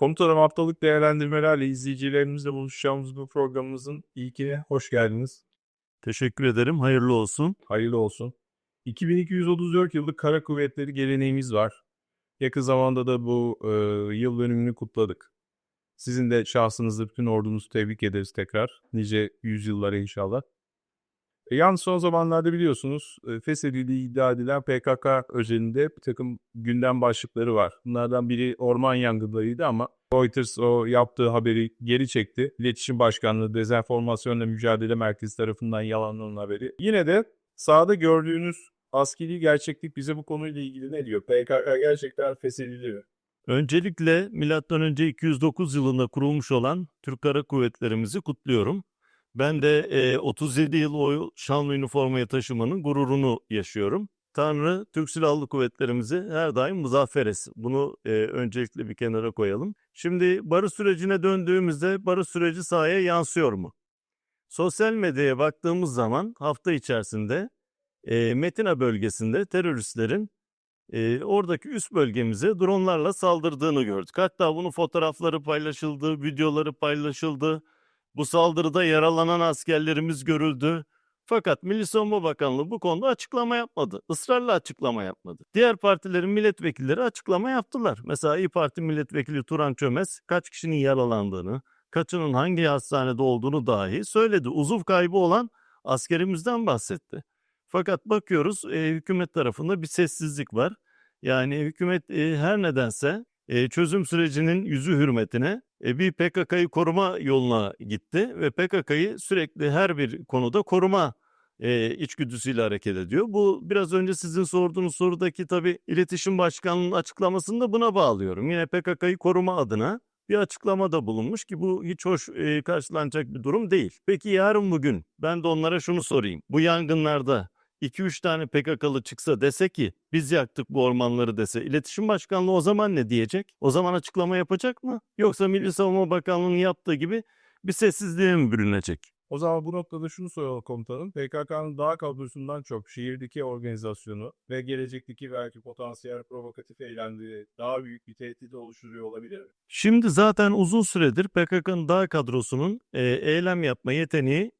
Komutanım haftalık değerlendirmelerle izleyicilerimizle buluşacağımız bu programımızın ilkine hoş geldiniz. Teşekkür ederim. Hayırlı olsun. Hayırlı olsun. 2234 yıllık kara kuvvetleri geleneğimiz var. Yakın zamanda da bu e, yıl dönümünü kutladık. Sizin de şahsınızda bütün ordumuzu tebrik ederiz tekrar. Nice yüzyıllara inşallah. E, yalnız son zamanlarda biliyorsunuz e, feshedildiği iddia edilen PKK özelinde bir takım gündem başlıkları var. Bunlardan biri orman yangınlarıydı ama Reuters o yaptığı haberi geri çekti. İletişim Başkanlığı Dezenformasyonla Mücadele Merkezi tarafından yalanlanan haberi. Yine de sahada gördüğünüz askeri gerçeklik bize bu konuyla ilgili ne diyor? PKK gerçekten feshediliyor. Öncelikle M.Ö. 209 yılında kurulmuş olan Türk Kara Kuvvetlerimizi kutluyorum. Ben de e, 37 yıl o şanlı üniformayı taşımanın gururunu yaşıyorum. Tanrı Türk Silahlı Kuvvetlerimizi her daim muzaffer etsin. Bunu e, öncelikle bir kenara koyalım. Şimdi barış sürecine döndüğümüzde barış süreci sahaya yansıyor mu? Sosyal medyaya baktığımız zaman hafta içerisinde e, Metina bölgesinde teröristlerin e, oradaki üst bölgemize dronlarla saldırdığını gördük. Hatta bunun fotoğrafları paylaşıldı, videoları paylaşıldı. Bu saldırıda yaralanan askerlerimiz görüldü. Fakat Milli Savunma Bakanlığı bu konuda açıklama yapmadı. Israrla açıklama yapmadı. Diğer partilerin milletvekilleri açıklama yaptılar. Mesela İyi Parti milletvekili Turan Çömez kaç kişinin yaralandığını, kaçının hangi hastanede olduğunu dahi söyledi. Uzuv kaybı olan askerimizden bahsetti. Fakat bakıyoruz e, hükümet tarafında bir sessizlik var. Yani hükümet e, her nedense e, çözüm sürecinin yüzü hürmetine e, bir PKK'yı koruma yoluna gitti ve PKK'yı sürekli her bir konuda koruma e, içgüdüsüyle hareket ediyor. Bu biraz önce sizin sorduğunuz sorudaki tabii iletişim başkanlığının açıklamasını da buna bağlıyorum. Yine PKK'yı koruma adına bir açıklamada bulunmuş ki bu hiç hoş e, karşılanacak bir durum değil. Peki yarın bugün ben de onlara şunu sorayım. Bu yangınlarda 2-3 tane PKK'lı çıksa dese ki biz yaktık bu ormanları dese iletişim başkanlığı o zaman ne diyecek? O zaman açıklama yapacak mı? Yoksa Milli Savunma Bakanlığı'nın yaptığı gibi bir sessizliğe mi bürünecek? O zaman bu noktada şunu soralım komutanım. PKK'nın dağ kadrosundan çok şehirdeki organizasyonu ve gelecekteki belki potansiyel provokatif eylemleri daha büyük bir tehdit oluşturuyor olabilir mi? Şimdi zaten uzun süredir PKK'nın dağ kadrosunun e, eylem yapma yeteneği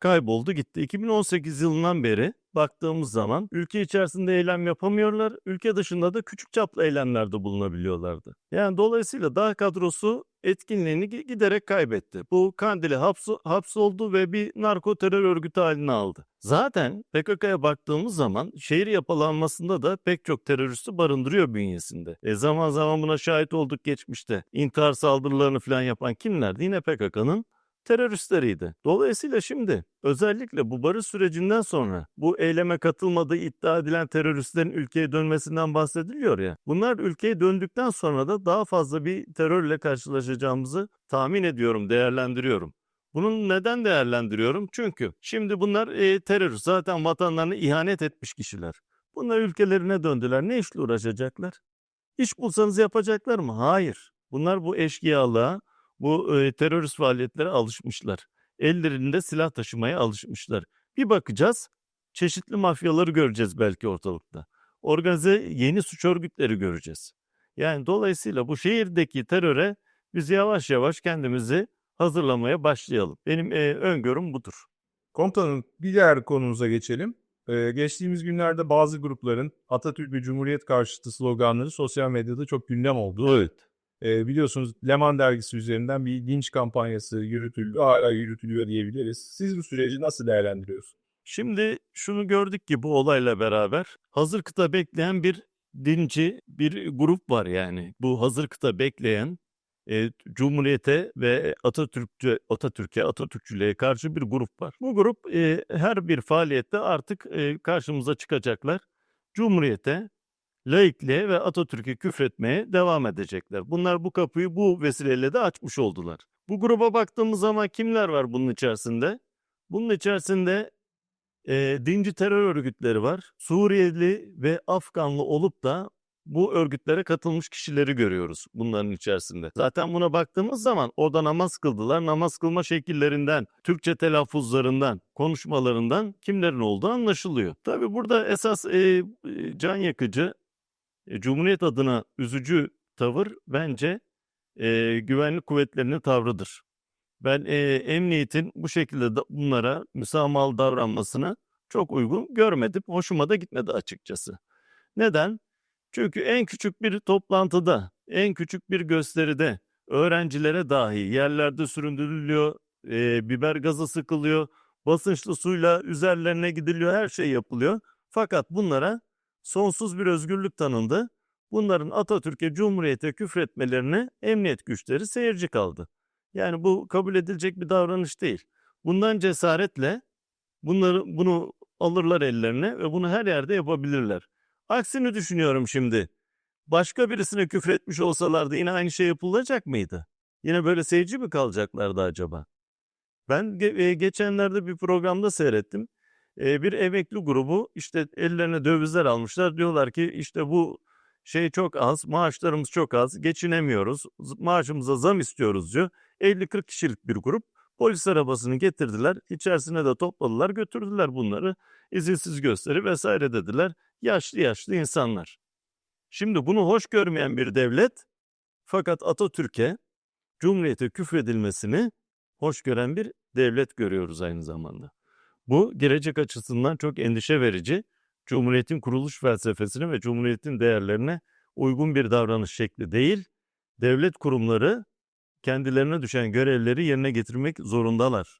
kayboldu gitti. 2018 yılından beri baktığımız zaman ülke içerisinde eylem yapamıyorlar. Ülke dışında da küçük çaplı eylemlerde bulunabiliyorlardı. Yani dolayısıyla dağ kadrosu etkinliğini gi- giderek kaybetti. Bu Kandil'e hapso- hapsoldu ve bir narko terör örgütü haline aldı. Zaten PKK'ya baktığımız zaman şehir yapılanmasında da pek çok teröristi barındırıyor bünyesinde. E zaman zaman buna şahit olduk geçmişte. İntihar saldırılarını falan yapan kimlerdi? Yine PKK'nın teröristleriydi. Dolayısıyla şimdi özellikle bu barış sürecinden sonra bu eyleme katılmadığı iddia edilen teröristlerin ülkeye dönmesinden bahsediliyor ya. Bunlar ülkeye döndükten sonra da daha fazla bir terörle karşılaşacağımızı tahmin ediyorum, değerlendiriyorum. Bunu neden değerlendiriyorum? Çünkü şimdi bunlar e, terörist. Zaten vatanlarına ihanet etmiş kişiler. Bunlar ülkelerine döndüler. Ne işle uğraşacaklar? İş bulsanız yapacaklar mı? Hayır. Bunlar bu eşkıyalığa, bu e, terörist faaliyetlere alışmışlar. Ellerinde silah taşımaya alışmışlar. Bir bakacağız çeşitli mafyaları göreceğiz belki ortalıkta. Organize yeni suç örgütleri göreceğiz. Yani dolayısıyla bu şehirdeki teröre biz yavaş yavaş kendimizi hazırlamaya başlayalım. Benim e, öngörüm budur. Komutanım bir diğer konumuza geçelim. Ee, geçtiğimiz günlerde bazı grupların Atatürk ve Cumhuriyet karşıtı sloganları sosyal medyada çok gündem oldu. Evet. Ee, biliyorsunuz Leman dergisi üzerinden bir linç kampanyası yürütüldü, hala yürütülüyor diyebiliriz. Siz bu süreci nasıl değerlendiriyorsunuz? Şimdi şunu gördük ki bu olayla beraber hazır kıta bekleyen bir dinci bir grup var yani. Bu hazır kıta bekleyen e, Cumhuriyete ve Atatürkçe, Atatürk'e, Atatürkçülüğe karşı bir grup var. Bu grup e, her bir faaliyette artık e, karşımıza çıkacaklar. Cumhuriyete, laikliğe ve Atatürk'e küfretmeye devam edecekler. Bunlar bu kapıyı bu vesileyle de açmış oldular. Bu gruba baktığımız zaman kimler var bunun içerisinde? Bunun içerisinde e, dinci terör örgütleri var. Suriyeli ve Afganlı olup da bu örgütlere katılmış kişileri görüyoruz bunların içerisinde. Zaten buna baktığımız zaman orada namaz kıldılar. Namaz kılma şekillerinden, Türkçe telaffuzlarından, konuşmalarından kimlerin olduğu anlaşılıyor. Tabi burada esas e, can yakıcı, Cumhuriyet adına üzücü tavır bence e, güvenlik kuvvetlerinin tavrıdır. Ben e, emniyetin bu şekilde da- bunlara müsamahalı davranmasını çok uygun görmedim. Hoşuma da gitmedi açıkçası. Neden? Çünkü en küçük bir toplantıda, en küçük bir gösteride öğrencilere dahi yerlerde süründürülüyor, e, biber gazı sıkılıyor, basınçlı suyla üzerlerine gidiliyor, her şey yapılıyor. Fakat bunlara sonsuz bir özgürlük tanındı. Bunların Atatürk'e, Cumhuriyet'e küfretmelerine emniyet güçleri seyirci kaldı. Yani bu kabul edilecek bir davranış değil. Bundan cesaretle bunları bunu alırlar ellerine ve bunu her yerde yapabilirler. Aksini düşünüyorum şimdi. Başka birisine küfretmiş olsalardı yine aynı şey yapılacak mıydı? Yine böyle seyirci mi kalacaklardı acaba? Ben e, geçenlerde bir programda seyrettim. E, bir emekli grubu işte ellerine dövizler almışlar. Diyorlar ki işte bu şey çok az, maaşlarımız çok az, geçinemiyoruz, maaşımıza zam istiyoruz diyor. 50-40 kişilik bir grup polis arabasını getirdiler, içerisine de topladılar, götürdüler bunları. izinsiz gösteri vesaire dediler. Yaşlı yaşlı insanlar. Şimdi bunu hoş görmeyen bir devlet fakat Atatürk'e, Cumhuriyet'e küfredilmesini hoş gören bir devlet görüyoruz aynı zamanda. Bu gelecek açısından çok endişe verici. Cumhuriyet'in kuruluş felsefesine ve Cumhuriyet'in değerlerine uygun bir davranış şekli değil. Devlet kurumları kendilerine düşen görevleri yerine getirmek zorundalar.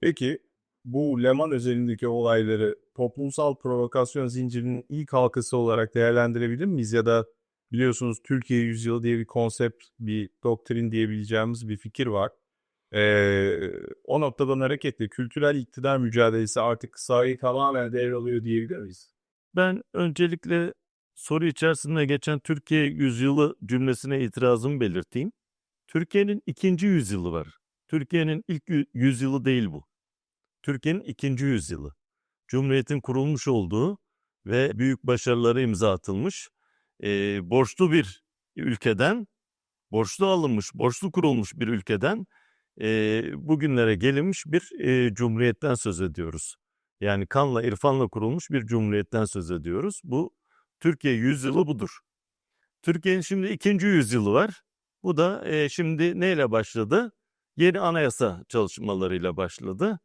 Peki bu Leman özelindeki olayları toplumsal provokasyon zincirinin ilk halkası olarak değerlendirebilir miyiz? Ya da biliyorsunuz Türkiye Yüzyılı diye bir konsept, bir doktrin diyebileceğimiz bir fikir var. Ee, o noktadan hareketle kültürel iktidar mücadelesi artık sahayı tamamen devralıyor diyebilir miyiz? Ben öncelikle soru içerisinde geçen Türkiye yüzyılı cümlesine itirazımı belirteyim. Türkiye'nin ikinci yüzyılı var. Türkiye'nin ilk yü- yüzyılı değil bu. Türkiye'nin ikinci yüzyılı. Cumhuriyetin kurulmuş olduğu ve büyük başarıları imza atılmış, eee, borçlu bir ülkeden, borçlu alınmış, borçlu kurulmuş bir ülkeden eee, bugünlere gelinmiş bir eee, cumhuriyetten söz ediyoruz. Yani kanla, irfanla kurulmuş bir cumhuriyetten söz ediyoruz. Bu Türkiye yüzyılı budur. Türkiye'nin şimdi ikinci yüzyılı var. Bu da eee, şimdi neyle başladı? Yeni anayasa çalışmalarıyla başladı.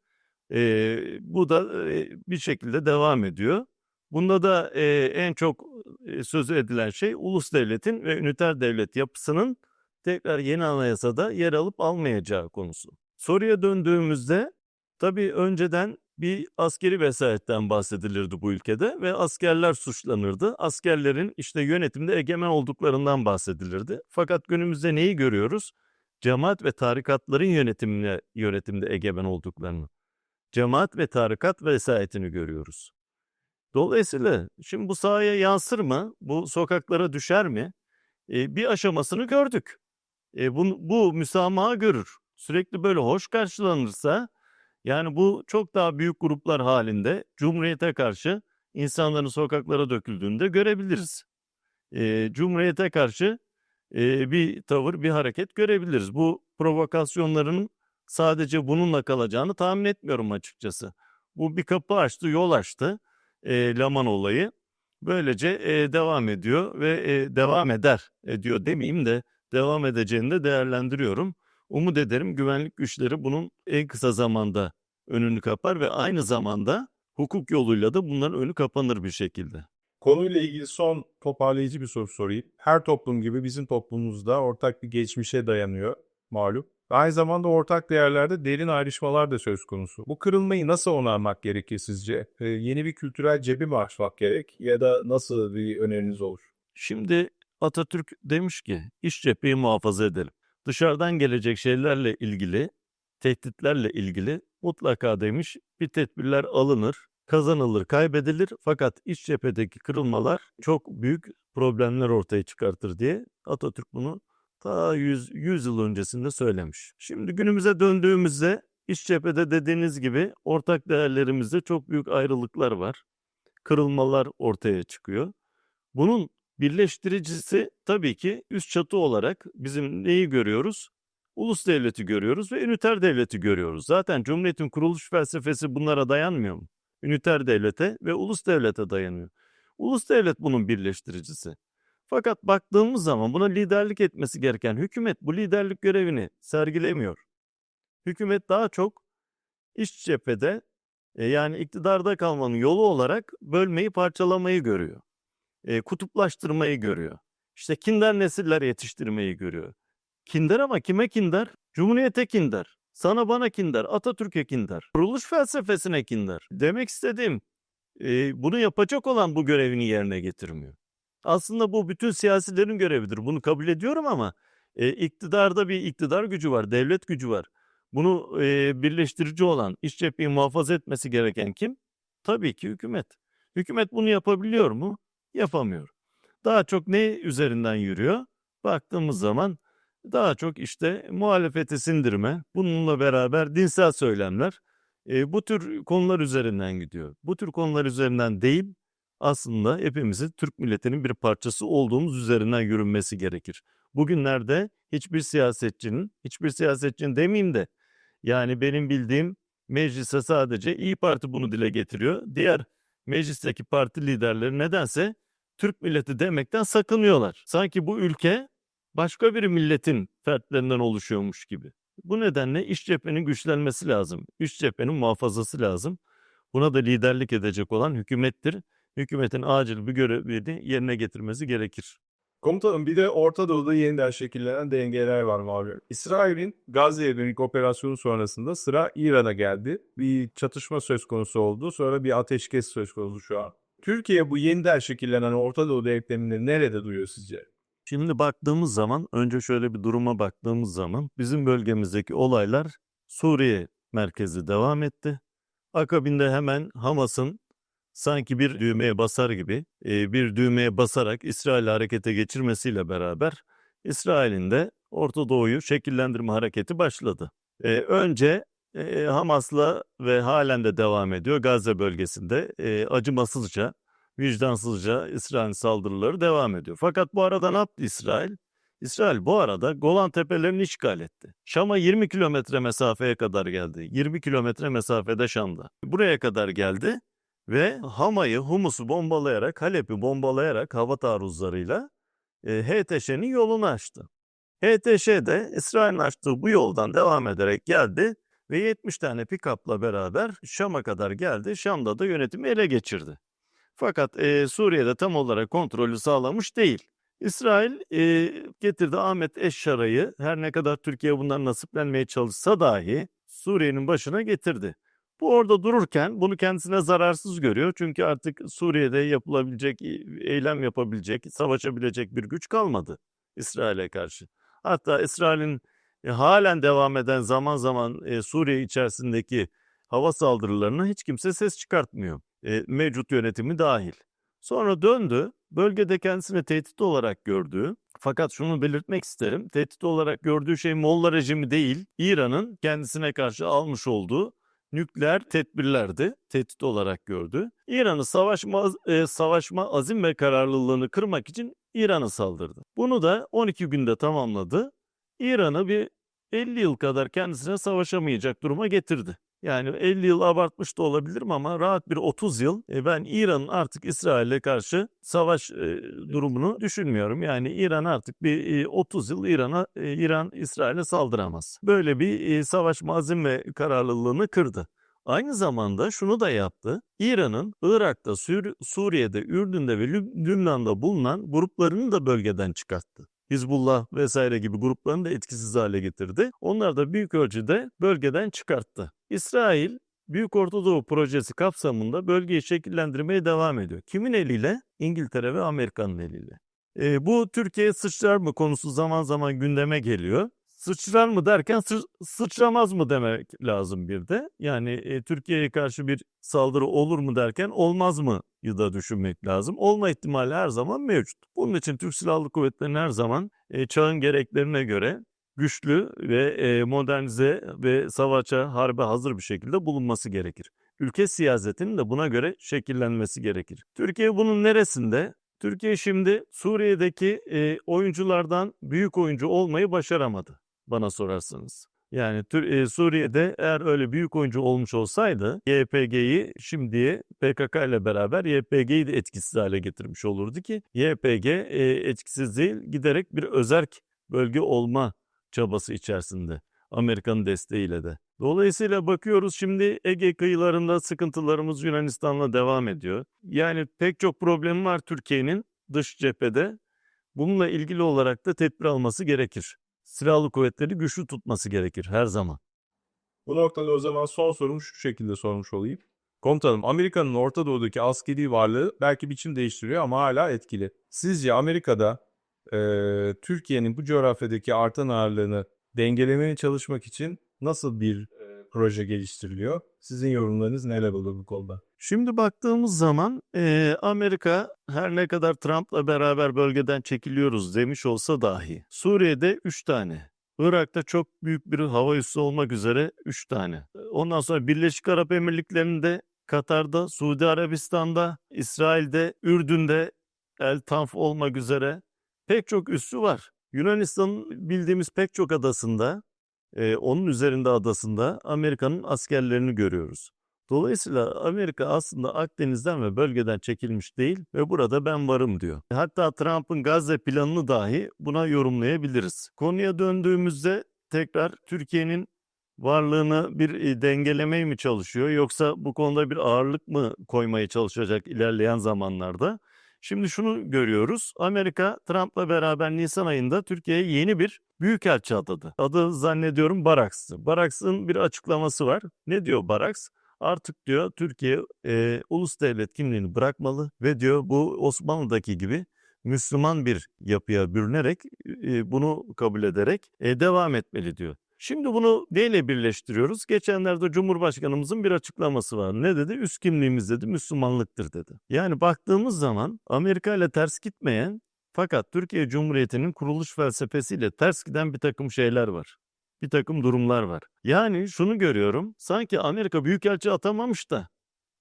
Eee, bu da eee, bir şekilde devam ediyor. Bunda da eee, en çok eee, sözü edilen şey ulus devletin ve üniter devlet yapısının tekrar yeni anayasada yer alıp almayacağı konusu. Soruya döndüğümüzde tabii önceden bir askeri vesayetten bahsedilirdi bu ülkede ve askerler suçlanırdı. Askerlerin işte yönetimde egemen olduklarından bahsedilirdi. Fakat günümüzde neyi görüyoruz? Cemaat ve tarikatların yönetimine, yönetimde egemen olduklarını. Cemaat ve tarikat vesayetini görüyoruz. Dolayısıyla şimdi bu sahaya yansır mı? Bu sokaklara düşer mi? E, bir aşamasını gördük. E, bu, bu müsamaha görür. Sürekli böyle hoş karşılanırsa yani bu çok daha büyük gruplar halinde Cumhuriyete karşı insanların sokaklara döküldüğünde görebiliriz. E, Cumhuriyete karşı e, bir tavır, bir hareket görebiliriz. Bu provokasyonların sadece bununla kalacağını tahmin etmiyorum açıkçası. Bu bir kapı açtı, yol açtı e, Laman olayı. Böylece e, devam ediyor ve e, devam eder ediyor demeyeyim de devam edeceğini de değerlendiriyorum. Umut ederim güvenlik güçleri bunun en kısa zamanda önünü kapar ve aynı zamanda hukuk yoluyla da bunların önü kapanır bir şekilde. Konuyla ilgili son toparlayıcı bir soru sorayım. Her toplum gibi bizim toplumumuzda ortak bir geçmişe dayanıyor malum. Aynı zamanda ortak değerlerde derin ayrışmalar da söz konusu. Bu kırılmayı nasıl onarmak gerekir sizce? Ee, yeni bir kültürel cebi mi açmak gerek ya da nasıl bir öneriniz olur? Şimdi Atatürk demiş ki iç cepheyi muhafaza edelim. Dışarıdan gelecek şeylerle ilgili, tehditlerle ilgili mutlaka demiş bir tedbirler alınır, kazanılır, kaybedilir fakat iç cephedeki kırılmalar çok büyük problemler ortaya çıkartır diye Atatürk bunu ta 100, 100 yıl öncesinde söylemiş. Şimdi günümüze döndüğümüzde iç cephede dediğiniz gibi ortak değerlerimizde çok büyük ayrılıklar var. Kırılmalar ortaya çıkıyor. Bunun birleştiricisi tabii ki üst çatı olarak bizim neyi görüyoruz? Ulus devleti görüyoruz ve üniter devleti görüyoruz. Zaten Cumhuriyet'in kuruluş felsefesi bunlara dayanmıyor mu? Üniter devlete ve ulus devlete dayanıyor. Ulus devlet bunun birleştiricisi. Fakat baktığımız zaman buna liderlik etmesi gereken hükümet bu liderlik görevini sergilemiyor. Hükümet daha çok iç cephede e, yani iktidarda kalmanın yolu olarak bölmeyi parçalamayı görüyor. E, kutuplaştırmayı görüyor. İşte kinder nesiller yetiştirmeyi görüyor. Kinder ama kime kinder? Cumhuriyete kinder. Sana bana kinder. Atatürk'e kinder. Kuruluş felsefesine kinder. Demek istediğim e, bunu yapacak olan bu görevini yerine getirmiyor. Aslında bu bütün siyasilerin görevidir. Bunu kabul ediyorum ama e, iktidarda bir iktidar gücü var, devlet gücü var. Bunu e, birleştirici olan, iç cepheyi muhafaza etmesi gereken kim? Tabii ki hükümet. Hükümet bunu yapabiliyor mu? Yapamıyor. Daha çok ne üzerinden yürüyor? Baktığımız zaman daha çok işte muhalefeti sindirme, bununla beraber dinsel söylemler e, bu tür konular üzerinden gidiyor. Bu tür konular üzerinden değil, aslında hepimizin Türk milletinin bir parçası olduğumuz üzerinden yürünmesi gerekir. Bugünlerde hiçbir siyasetçinin, hiçbir siyasetçinin demeyeyim de yani benim bildiğim meclise sadece İyi Parti bunu dile getiriyor. Diğer meclisteki parti liderleri nedense Türk milleti demekten sakınıyorlar. Sanki bu ülke başka bir milletin fertlerinden oluşuyormuş gibi. Bu nedenle iç cephenin güçlenmesi lazım. İç cephenin muhafazası lazım. Buna da liderlik edecek olan hükümettir. Hükümetin acil bir görevini yerine getirmesi gerekir. Komutanım bir de Orta Doğu'da yeniden şekillenen dengeler var malum. İsrail'in Gazze'ye dönük operasyonu sonrasında sıra İran'a geldi. Bir çatışma söz konusu oldu. Sonra bir ateşkes söz konusu şu an. Türkiye bu yeniden şekillenen Orta Doğu denklemini nerede duyuyor sizce? Şimdi baktığımız zaman önce şöyle bir duruma baktığımız zaman bizim bölgemizdeki olaylar Suriye merkezi devam etti. Akabinde hemen Hamas'ın sanki bir düğmeye basar gibi e, bir düğmeye basarak İsrail'i harekete geçirmesiyle beraber İsrail'in de Orta Doğu'yu şekillendirme hareketi başladı. E, önce e, Hamas'la ve halen de devam ediyor Gazze bölgesinde e, acımasızca, vicdansızca İsrail saldırıları devam ediyor. Fakat bu arada ne yaptı İsrail? İsrail bu arada Golan Tepelerini işgal etti. Şam'a 20 kilometre mesafeye kadar geldi. 20 kilometre mesafede Şam'da. Buraya kadar geldi ve Hama'yı, Humus'u bombalayarak, Halep'i bombalayarak hava taarruzlarıyla e, HTŞ'nin yolunu açtı. HTŞ de İsrail'in açtığı bu yoldan devam ederek geldi ve 70 tane pick-up'la beraber Şam'a kadar geldi. Şam'da da yönetimi ele geçirdi. Fakat e, Suriye'de tam olarak kontrolü sağlamış değil. İsrail e, getirdi Ahmet Eşşara'yı her ne kadar Türkiye bundan nasiplenmeye çalışsa dahi Suriye'nin başına getirdi. Bu orada dururken bunu kendisine zararsız görüyor. Çünkü artık Suriye'de yapılabilecek, eylem yapabilecek, savaşabilecek bir güç kalmadı İsrail'e karşı. Hatta İsrail'in e, halen devam eden zaman zaman e, Suriye içerisindeki hava saldırılarına hiç kimse ses çıkartmıyor. E, mevcut yönetimi dahil. Sonra döndü, bölgede kendisini tehdit olarak gördüğü, fakat şunu belirtmek isterim, tehdit olarak gördüğü şey Molla rejimi değil, İran'ın kendisine karşı almış olduğu nükleer tedbirlerdi, tehdit olarak gördü. İran'ı savaşma, e, savaşma azim ve kararlılığını kırmak için İran'a saldırdı. Bunu da 12 günde tamamladı. İran'ı bir 50 yıl kadar kendisine savaşamayacak duruma getirdi. Yani 50 yıl abartmış da olabilirim ama rahat bir 30 yıl e, ben İran'ın artık İsrail'e karşı savaş e, durumunu düşünmüyorum. Yani İran artık bir e, 30 yıl İran'a e, İran İsrail'e saldıramaz. Böyle bir e, savaş azim ve kararlılığını kırdı. Aynı zamanda şunu da yaptı. İran'ın Irak'ta, Sür- Suriye'de, Ürdün'de ve Lüb- Lübnan'da bulunan gruplarını da bölgeden çıkarttı. Hizbullah vesaire gibi gruplarını da etkisiz hale getirdi. Onlar da büyük ölçüde bölgeden çıkarttı. İsrail Büyük Orta Doğu projesi kapsamında bölgeyi şekillendirmeye devam ediyor. Kimin eliyle? İngiltere ve Amerika'nın eliyle. E, bu Türkiye sıçrar mı konusu zaman zaman gündeme geliyor. Sıçrar mı derken sı- sıçramaz mı demek lazım bir de. Yani e, Türkiye'ye karşı bir saldırı olur mu derken olmaz mı da düşünmek lazım. Olma ihtimali her zaman mevcut. Bunun için Türk Silahlı Kuvvetleri'nin her zaman e, çağın gereklerine göre güçlü ve e, modernize ve savaşa, harbe hazır bir şekilde bulunması gerekir. Ülke siyasetinin de buna göre şekillenmesi gerekir. Türkiye bunun neresinde? Türkiye şimdi Suriye'deki e, oyunculardan büyük oyuncu olmayı başaramadı bana sorarsanız. Yani Suriye'de eğer öyle büyük oyuncu olmuş olsaydı YPG'yi şimdiye PKK ile beraber YPG'yi de etkisiz hale getirmiş olurdu ki YPG etkisiz değil giderek bir özerk bölge olma çabası içerisinde. Amerika'nın desteğiyle de. Dolayısıyla bakıyoruz şimdi Ege kıyılarında sıkıntılarımız Yunanistan'la devam ediyor. Yani pek çok problemi var Türkiye'nin dış cephede. Bununla ilgili olarak da tedbir alması gerekir. Silahlı kuvvetleri güçlü tutması gerekir her zaman. Bu noktada o zaman son sorumu şu şekilde sormuş olayım. Komutanım, Amerika'nın Orta Doğu'daki askeri varlığı belki biçim değiştiriyor ama hala etkili. Sizce Amerika'da eee, Türkiye'nin bu coğrafyadaki artan ağırlığını dengelemeye çalışmak için nasıl bir proje geliştiriliyor? Sizin yorumlarınız neler olur bu konuda? Şimdi baktığımız zaman eee, Amerika her ne kadar Trump'la beraber bölgeden çekiliyoruz demiş olsa dahi Suriye'de 3 tane, Irak'ta çok büyük bir hava üssü olmak üzere 3 tane. Ondan sonra Birleşik Arap Emirlikleri'nde, Katar'da, Suudi Arabistan'da, İsrail'de, Ürdün'de, El Tanf olmak üzere pek çok üssü var. Yunanistan'ın bildiğimiz pek çok adasında, eee, onun üzerinde adasında Amerika'nın askerlerini görüyoruz. Dolayısıyla Amerika aslında Akdeniz'den ve bölgeden çekilmiş değil ve burada ben varım diyor. Hatta Trump'ın Gazze planını dahi buna yorumlayabiliriz. Konuya döndüğümüzde tekrar Türkiye'nin varlığını bir e, dengelemeye mi çalışıyor yoksa bu konuda bir ağırlık mı koymaya çalışacak ilerleyen zamanlarda? Şimdi şunu görüyoruz. Amerika Trump'la beraber Nisan ayında Türkiye'ye yeni bir büyükelçi atadı. Adı zannediyorum Baraks'tı. Baraks'ın bir açıklaması var. Ne diyor Baraks? Artık diyor Türkiye e, ulus devlet kimliğini bırakmalı ve diyor bu Osmanlı'daki gibi Müslüman bir yapıya bürünerek e, bunu kabul ederek e, devam etmeli diyor. Şimdi bunu neyle birleştiriyoruz? Geçenlerde Cumhurbaşkanımızın bir açıklaması var. Ne dedi? Üst kimliğimiz dedi Müslümanlıktır dedi. Yani baktığımız zaman Amerika ile ters gitmeyen fakat Türkiye Cumhuriyeti'nin kuruluş felsefesiyle ters giden bir takım şeyler var bir takım durumlar var. Yani şunu görüyorum, sanki Amerika büyükelçi atamamış da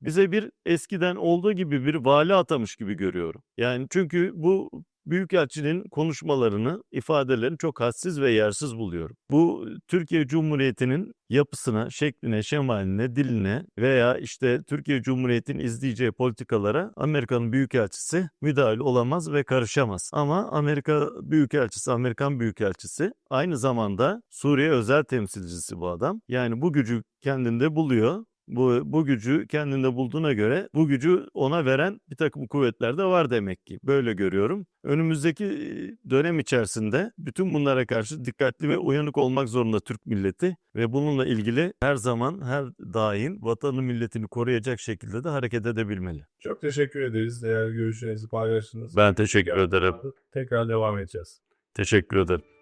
bize bir eskiden olduğu gibi bir vali atamış gibi görüyorum. Yani çünkü bu büyükelçinin konuşmalarını, ifadelerini çok hadsiz ve yersiz buluyorum. Bu Türkiye Cumhuriyeti'nin yapısına, şekline, şemaline, diline veya işte Türkiye Cumhuriyeti'nin izleyeceği politikalara Amerika'nın büyükelçisi müdahil olamaz ve karışamaz. Ama Amerika büyükelçisi, Amerikan büyükelçisi aynı zamanda Suriye özel temsilcisi bu adam. Yani bu gücü kendinde buluyor bu, bu gücü kendinde bulduğuna göre bu gücü ona veren bir takım kuvvetler de var demek ki. Böyle görüyorum. Önümüzdeki dönem içerisinde bütün bunlara karşı dikkatli ve uyanık olmak zorunda Türk milleti ve bununla ilgili her zaman her daim vatanı milletini koruyacak şekilde de hareket edebilmeli. Çok teşekkür ederiz. Değerli görüşlerinizi paylaştınız. Ben teşekkür ederim. Tekrar devam edeceğiz. Teşekkür ederim.